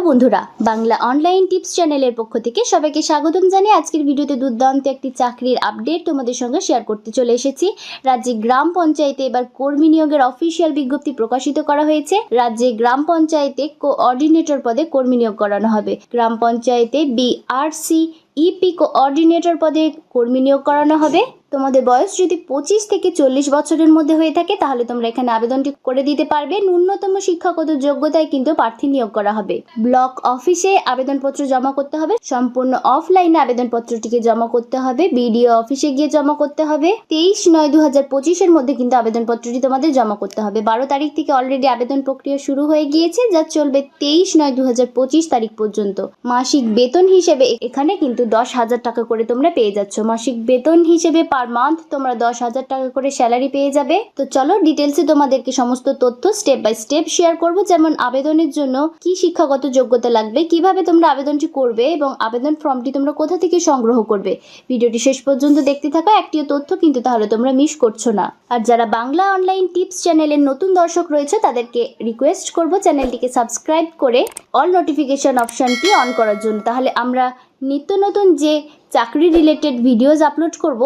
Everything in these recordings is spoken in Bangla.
নমস্কার বন্ধুরা বাংলা অনলাইন টিপস চ্যানেলের পক্ষ থেকে সবাইকে স্বাগতম জানিয়ে আজকের ভিডিওতে দুর্দান্ত একটি চাকরির আপডেট তোমাদের সঙ্গে শেয়ার করতে চলে এসেছি রাজ্যে গ্রাম পঞ্চায়েতে এবার কর্মী নিয়োগের অফিসিয়াল বিজ্ঞপ্তি প্রকাশিত করা হয়েছে রাজ্যে গ্রাম পঞ্চায়েতে কোঅর্ডিনেটর পদে কর্মী নিয়োগ করানো হবে গ্রাম পঞ্চায়েতে বিআরসি ইপি কোঅর্ডিনেটর পদে কর্মী নিয়োগ করানো হবে তোমাদের বয়স যদি পঁচিশ থেকে চল্লিশ বছরের মধ্যে হয়ে থাকে তাহলে তোমরা এখানে আবেদনটি করে দিতে পারবে ন্যূনতম শিক্ষাগত যোগ্যতায় কিন্তু প্রার্থী নিয়োগ করা হবে ব্লক অফিসে আবেদনপত্র জমা করতে হবে সম্পূর্ণ অফলাইনে আবেদনপত্রটিকে জমা করতে হবে বিডিও অফিসে গিয়ে জমা করতে হবে তেইশ নয় দু হাজার পঁচিশের মধ্যে কিন্তু আবেদনপত্রটি তোমাদের জমা করতে হবে বারো তারিখ থেকে অলরেডি আবেদন প্রক্রিয়া শুরু হয়ে গিয়েছে যা চলবে তেইশ নয় দু হাজার পঁচিশ তারিখ পর্যন্ত মাসিক বেতন হিসেবে এখানে কিন্তু দশ হাজার টাকা করে তোমরা পেয়ে যাচ্ছ মাসিক বেতন হিসেবে পার মান্থ তোমরা দশ হাজার টাকা করে স্যালারি পেয়ে যাবে তো চলো ডিটেলসে তোমাদেরকে সমস্ত তথ্য স্টেপ বাই স্টেপ শেয়ার করব যেমন আবেদনের জন্য কি শিক্ষাগত যোগ্যতা লাগবে কিভাবে তোমরা আবেদনটি করবে এবং আবেদন ফর্মটি তোমরা কোথা থেকে সংগ্রহ করবে ভিডিওটি শেষ পর্যন্ত দেখতে থাকা একটিও তথ্য কিন্তু তাহলে তোমরা মিস করছো না আর যারা বাংলা অনলাইন টিপস চ্যানেলের নতুন দর্শক রয়েছে তাদেরকে রিকোয়েস্ট করব চ্যানেলটিকে সাবস্ক্রাইব করে অল নোটিফিকেশন অপশানটি অন করার জন্য তাহলে আমরা নিত্য নতুন যে চাকরি রিলেটেড ভিডিওজ আপলোড করব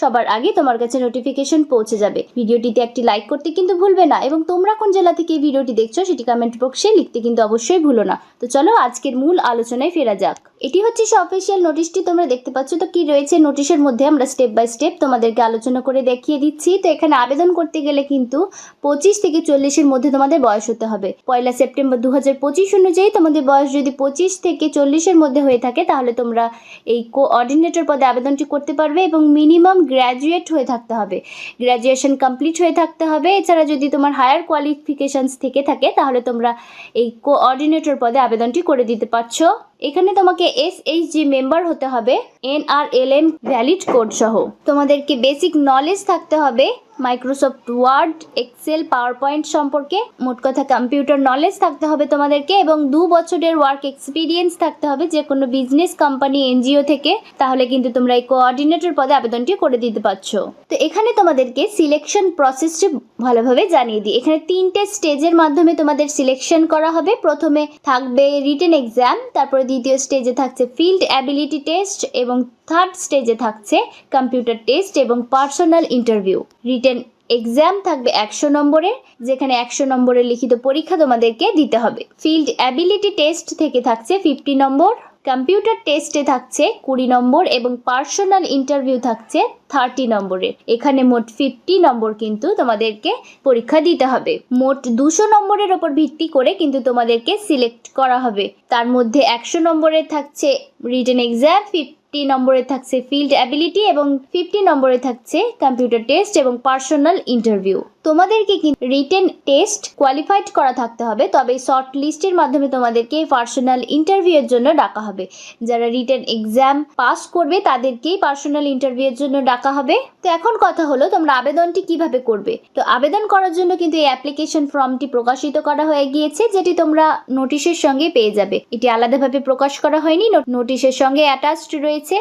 সবার আগে তোমার কাছে নোটিফিকেশন পৌঁছে যাবে ভিডিওটিতে একটি লাইক করতে কিন্তু ভুলবে না এবং তোমরা কোন জেলা থেকে এই ভিডিওটি দেখছো সেটি কমেন্ট বক্সে লিখতে কিন্তু অবশ্যই ভুলো না তো চলো আজকের মূল আলোচনায় ফেরা যাক এটি হচ্ছে সে অফিসিয়াল নোটিশটি তোমরা দেখতে পাচ্ছ তো কি রয়েছে নোটিশের মধ্যে আমরা স্টেপ বাই স্টেপ তোমাদেরকে আলোচনা করে দেখিয়ে দিচ্ছি তো এখানে আবেদন করতে গেলে কিন্তু পঁচিশ থেকে চল্লিশের মধ্যে তোমাদের বয়স হতে হবে পয়লা সেপ্টেম্বর দু হাজার পঁচিশ অনুযায়ী তোমাদের বয়স যদি পঁচিশ থেকে চল্লিশের মধ্যে হয়ে থাকে তাহলে তোমরা এই কোঅর্ডিনেটর পদে আবেদনটি করতে পারবে এবং মিনিমাম গ্র্যাজুয়েট হয়ে থাকতে হবে গ্র্যাজুয়েশন কমপ্লিট হয়ে থাকতে হবে এছাড়া যদি তোমার হায়ার কোয়ালিফিকেশানস থেকে থাকে তাহলে তোমরা এই কোঅর্ডিনেটর পদে আবেদনটি করে দিতে পারছো এখানে তোমাকে এস এইচ জি মেম্বার হতে হবে N R L M valid code সহ তোমাদেরকে বেসিক নলেজ থাকতে হবে Microsoft Word Excel PowerPoint সম্পর্কে মোট কথা কম্পিউটার নলেজ থাকতে হবে তোমাদেরকে এবং দু বছরের ওয়ার্ক এক্সপিরিয়েন্স থাকতে হবে যে কোনো বিজনেস কোম্পানি এনজিও থেকে তাহলে কিন্তু তোমরা এই কোঅর্ডিনেটর পদে আবেদনটি করে দিতে পারছো তো এখানে তোমাদেরকে সিলেকশন প্রসেসটি ভালোভাবে জানিয়ে দিই এখানে তিনটে স্টেজের মাধ্যমে তোমাদের সিলেকশন করা হবে প্রথমে থাকবে রিটেন এক্সাম তারপরে দ্বিতীয় স্টেজে থাকছে ফিল্ড অ্যাবিলিটি টেস্ট এবং থার্ড স্টেজে থাকছে কম্পিউটার টেস্ট এবং পার্সোনাল ইন্টারভিউ রিটেন এক্সাম থাকবে একশো নম্বরের যেখানে একশো নম্বরের লিখিত পরীক্ষা তোমাদেরকে দিতে হবে ফিল্ড অ্যাবিলিটি টেস্ট থেকে থাকছে ফিফটি নম্বর কম্পিউটার টেস্টে থাকছে কুড়ি নম্বর এবং পার্সোনাল ইন্টারভিউ থাকছে থার্টি নম্বরের এখানে মোট ফিফটি নম্বর কিন্তু তোমাদেরকে পরীক্ষা দিতে হবে মোট দুশো নম্বরের ওপর ভিত্তি করে কিন্তু তোমাদেরকে সিলেক্ট করা হবে তার মধ্যে একশো নম্বরের থাকছে রিটেন এক্সাম ফিফটি টি নম্বরে থাকছে ফিল্ড অ্যাবিলিটি এবং ফিফটি নম্বরে থাকছে কম্পিউটার টেস্ট এবং পার্সোনাল ইন্টারভিউ তোমাদেরকে কিন্তু রিটেন টেস্ট কোয়ালিফাইড করা থাকতে হবে তবে শর্ট লিস্টের মাধ্যমে তোমাদেরকে পার্সোনাল ইন্টারভিউয়ের জন্য ডাকা হবে যারা রিটেন এক্সাম পাস করবে তাদেরকেই পার্সোনাল ইন্টারভিউয়ের জন্য ডাকা হবে তো এখন কথা হলো তোমরা আবেদনটি কিভাবে করবে তো আবেদন করার জন্য কিন্তু এই অ্যাপ্লিকেশন ফর্মটি প্রকাশিত করা হয়ে গিয়েছে যেটি তোমরা নোটিশের সঙ্গে পেয়ে যাবে এটি আলাদাভাবে প্রকাশ করা হয়নি নোটিশের সঙ্গে অ্যাটাচড রয়েছে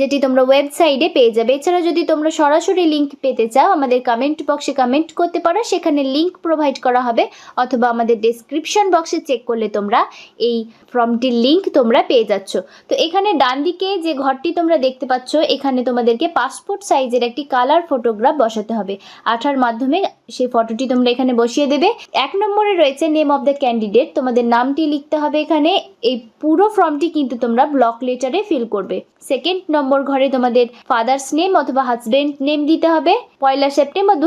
যেটি তোমরা ওয়েবসাইটে পেয়ে যাবে এছাড়া যদি তোমরা সরাসরি লিঙ্ক পেতে চাও আমাদের কমেন্ট বক্সে কমেন্ট করতে পারো সেখানে লিঙ্ক প্রোভাইড করা হবে অথবা আমাদের ডেসক্রিপশন বক্সে চেক করলে তোমরা এই ফর্মটির লিঙ্ক তোমরা পেয়ে যাচ্ছ তো এখানে ডান দিকে যে ঘরটি তোমরা দেখতে পাচ্ছ এখানে তোমাদেরকে পাসপোর্ট সাইজের একটি কালার ফটোগ্রাফ বসাতে হবে আঠার মাধ্যমে সেই ফটোটি তোমরা এখানে বসিয়ে দেবে এক নম্বরে রয়েছে নেম অব দ্য ক্যান্ডিডেট তোমাদের নামটি লিখতে হবে এখানে এই পুরো ফর্মটি কিন্তু তোমরা ব্লক লেটারে ফিল করবে সেকেন্ড নম্বর নম্বর ঘরে তোমাদের ফাদার্স নেম অথবা হাজবেন্ড নেম দিতে হবে পয়লা সেপ্টেম্বর দু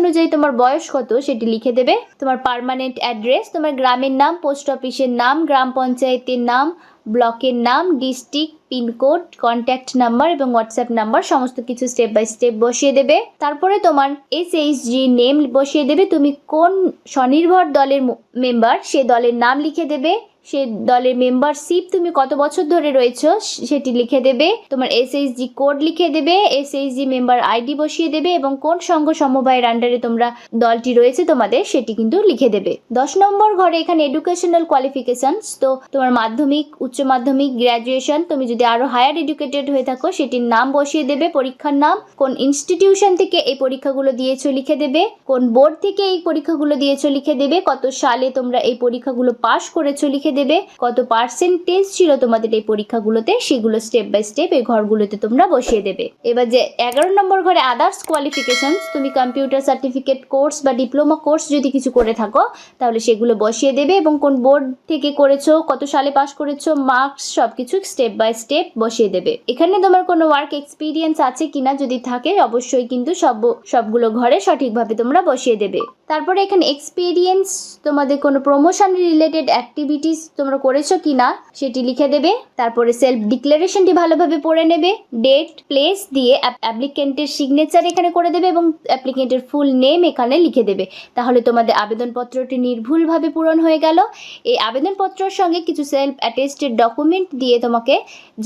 অনুযায়ী তোমার বয়স কত সেটি লিখে দেবে তোমার পারমানেন্ট অ্যাড্রেস তোমার গ্রামের নাম পোস্ট অফিসের নাম গ্রাম পঞ্চায়েতের নাম ব্লকের নাম ডিস্ট্রিক্ট পিনকোড কন্ট্যাক্ট নাম্বার এবং হোয়াটসঅ্যাপ নাম্বার সমস্ত কিছু স্টেপ বাই স্টেপ বসিয়ে দেবে তারপরে তোমার এস এইচ জি নেম বসিয়ে দেবে তুমি কোন স্বনির্ভর দলের মেম্বার সে দলের নাম লিখে দেবে সে দলের মেম্বারশিপ তুমি কত বছর ধরে রয়েছ সেটি লিখে দেবে তোমার এসএইচজি কোড লিখে দেবে এসএইচজি মেম্বার আইডি বসিয়ে দেবে এবং কোন সংঘ সমবায়ের আন্ডারে তোমরা দলটি রয়েছে তোমাদের সেটি কিন্তু লিখে দেবে দশ নম্বর ঘরে এখানে এডুকেশনাল কোয়ালিফিকেশন তো তোমার মাধ্যমিক উচ্চ মাধ্যমিক গ্র্যাজুয়েশন তুমি যদি আরো হায়ার এডুকেটেড হয়ে থাকো সেটির নাম বসিয়ে দেবে পরীক্ষার নাম কোন ইনস্টিটিউশন থেকে এই পরীক্ষাগুলো দিয়েছো লিখে দেবে কোন বোর্ড থেকে এই পরীক্ষাগুলো দিয়েছো লিখে দেবে কত সালে তোমরা এই পরীক্ষাগুলো পাশ করেছো লিখে দেবে কত পার্সেন্টেজ ছিল তোমাদের এই পরীক্ষাগুলোতে সেগুলো স্টেপ বাই স্টেপ এই ঘরগুলোতে তোমরা বসিয়ে দেবে এবার যে এগারো নম্বর ঘরে আদার্স কোয়ালিফিকেশন তুমি কম্পিউটার সার্টিফিকেট কোর্স বা ডিপ্লোমা কোর্স যদি কিছু করে থাকো তাহলে সেগুলো বসিয়ে দেবে এবং কোন বোর্ড থেকে করেছো কত সালে পাস করেছো মার্কস সব কিছু স্টেপ বাই স্টেপ বসিয়ে দেবে এখানে তোমার কোনো ওয়ার্ক এক্সপিরিয়েন্স আছে কিনা যদি থাকে অবশ্যই কিন্তু সব সবগুলো ঘরে সঠিকভাবে তোমরা বসিয়ে দেবে তারপরে এখানে এক্সপিরিয়েন্স তোমাদের কোনো প্রমোশন রিলেটেড অ্যাক্টিভিটিস তোমরা করেছো কি না সেটি লিখে দেবে তারপরে সেলফ ডিক্লারেশনটি ভালোভাবে পড়ে নেবে ডেট প্লেস দিয়ে অ্যাপ্লিকেন্টের সিগনেচার এখানে করে দেবে এবং অ্যাপ্লিকেন্টের ফুল নেম এখানে লিখে দেবে তাহলে তোমাদের আবেদনপত্রটি নির্ভুলভাবে পূরণ হয়ে গেল এই আবেদনপত্রের সঙ্গে কিছু সেলফ অ্যাটেস্টেড ডকুমেন্ট দিয়ে তোমাকে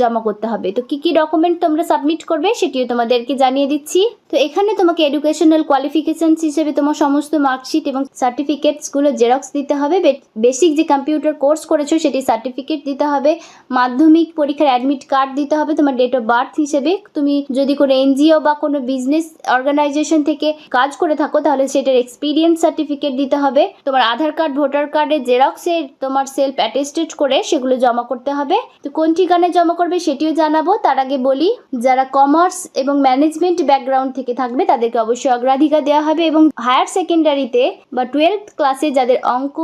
জমা করতে হবে তো কি কি ডকুমেন্ট তোমরা সাবমিট করবে সেটিও তোমাদেরকে জানিয়ে দিচ্ছি তো এখানে তোমাকে এডুকেশনাল কোয়ালিফিকেশনস হিসেবে তোমার সমস্ত মার্কশিট এবং সার্টিফিকেটসগুলো জেরক্স দিতে হবে বেসিক যে কম্পিউটার কোর্স করেছো সেটি সার্টিফিকেট দিতে হবে মাধ্যমিক পরীক্ষার অ্যাডমিট কার্ড দিতে হবে তোমার ডেট অফ বার্থ হিসেবে তুমি যদি কোনো এনজিও বা কোনো বিজনেস অর্গানাইজেশন থেকে কাজ করে থাকো তাহলে সেটার এক্সপিরিয়েন্স সার্টিফিকেট দিতে হবে তোমার আধার কার্ড ভোটার কার্ডের জেরক্সের তোমার সেলফ অ্যাটেস্টেড করে সেগুলো জমা করতে হবে তো কোন ঠিকানায় জমা করবে সেটিও জানাবো তার আগে বলি যারা কমার্স এবং ম্যানেজমেন্ট ব্যাকগ্রাউন্ড থেকে থাকবে তাদেরকে অবশ্যই অগ্রাধিকার দেওয়া হবে এবং হায়ার সেকেন্ডারিতে বা টুয়েলভ ক্লাসে যাদের অঙ্ক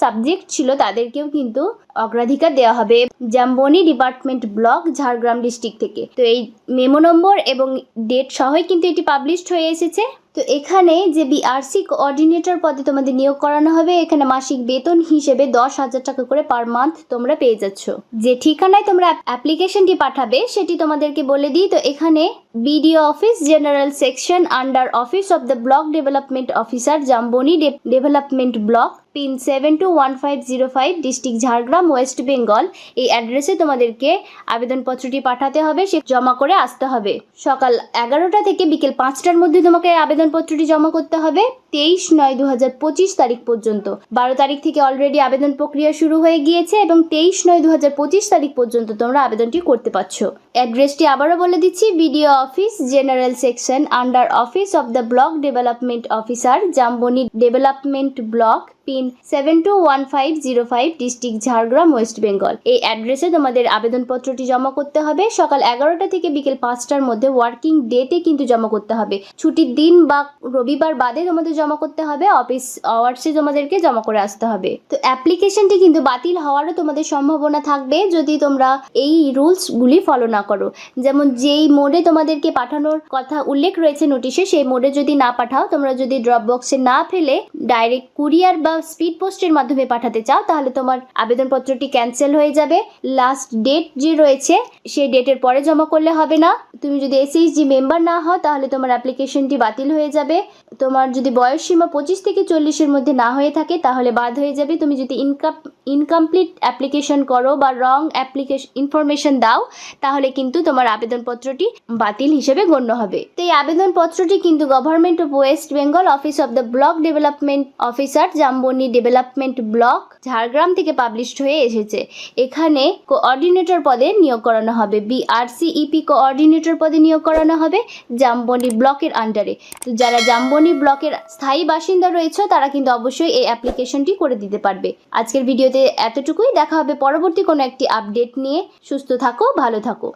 সাবজেক্ট ছিল তাদেরকেও কিন্তু অগ্রাধিকার দেওয়া হবে Jamboni department block Jhargram district থেকে তো এই মেমো নম্বর এবং ডেট সহই কিন্তু এটি পাবলিশড হয়ে এসেছে তো এখানে যে বিআরসি কোঅর্ডিনেটর পদে তোমাদের নিয়োগ করানো হবে এখানে মাসিক বেতন হিসেবে দশ হাজার টাকা করে পার মান্থ তোমরা পেয়ে যাচ্ছ যে ঠিকানায় তোমরা অ্যাপ্লিকেশনটি পাঠাবে সেটি তোমাদেরকে বলে দিই তো এখানে BDO Office General Section under Office of the Block Development Officer Jamboni De Development Block pin seven two one five zero five district Jhargram West Bengal এই অ্যাড্রেসে তোমাদেরকে আবেদনপত্রটি পাঠাতে হবে সে জমা করে আসতে হবে সকাল এগারোটা থেকে বিকেল পাঁচটার মধ্যে তোমাকে আবেদনপত্রটি জমা করতে হবে তেইশ নয় দু হাজার পঁচিশ তারিখ পর্যন্ত বারো তারিখ থেকে অলরেডি আবেদন প্রক্রিয়া শুরু হয়ে গিয়েছে এবং তেইশ নয় দু হাজার পঁচিশ তারিখ পর্যন্ত তোমরা আবেদনটি করতে পারছো অ্যাড্রেসটি আবারও বলে দিচ্ছি BDO Office General Section under Office of the Block Development Officer, Jamboni Development Block, pin seven two one five zero five district Jhargram West Bengal এই অ্যাড্রেসে তোমাদের আবেদনপত্রটি জমা করতে হবে সকাল এগারোটা থেকে বিকেল পাঁচটার মধ্যে ওয়ার্কিং ডেতে কিন্তু জমা করতে হবে ছুটির দিন বা রবিবার বাদে তোমাদের জমা করতে হবে অফিস আওয়ার্সে তোমাদেরকে জমা করে আসতে হবে তো অ্যাপ্লিকেশনটি কিন্তু বাতিল হওয়ারও তোমাদের সম্ভাবনা থাকবে যদি তোমরা এই রুলসগুলি ফলো না করো যেমন যেই মোডে তোমাদেরকে পাঠানোর কথা উল্লেখ রয়েছে নোটিশে সেই মোডে যদি না পাঠাও তোমরা যদি ড্রপ বক্সে না ফেলে ডাইরেক্ট কুরিয়ার বা স্পিড পোস্টের মাধ্যমে পাঠাতে চাও তাহলে তোমার আবেদনপত্রটি ক্যান্সেল হয়ে যাবে লাস্ট ডেট যে রয়েছে সেই ডেটের পরে জমা করলে হবে না তুমি যদি এসএইচজি মেম্বার না হও তাহলে তোমার অ্যাপ্লিকেশনটি বাতিল হয়ে যাবে তোমার যদি বয়স সীমা পঁচিশ থেকে চল্লিশের মধ্যে না হয়ে থাকে তাহলে বাদ হয়ে যাবে তুমি যদি ইনকাম ইনকমপ্লিট অ্যাপ্লিকেশন করো বা রং অ্যাপ্লিকেশন ইনফরমেশন দাও তাহলে কিন্তু তোমার আবেদনপত্রটি বাতিল হিসেবে গণ্য হবে তো এই আবেদনপত্রটি কিন্তু government of West Bengal office of the block development officer যা কামবনি ডেভেলপমেন্ট ব্লক ঝাড়গ্রাম থেকে পাবলিশড হয়ে এসেছে এখানে কোঅর্ডিনেটর পদে নিয়োগ করানো হবে বিআরসিইপি কোঅর্ডিনেটর e পদে নিয়োগ করানো হবে জামবনি ব্লকের আন্ডারে তো যারা জামবনি ব্লকের স্থায়ী বাসিন্দা রয়েছে তারা কিন্তু অবশ্যই এই অ্যাপ্লিকেশনটি করে দিতে পারবে আজকের ভিডিওতে এতটুকুই দেখা হবে পরবর্তী কোনো একটি আপডেট নিয়ে সুস্থ থাকো ভালো থাকো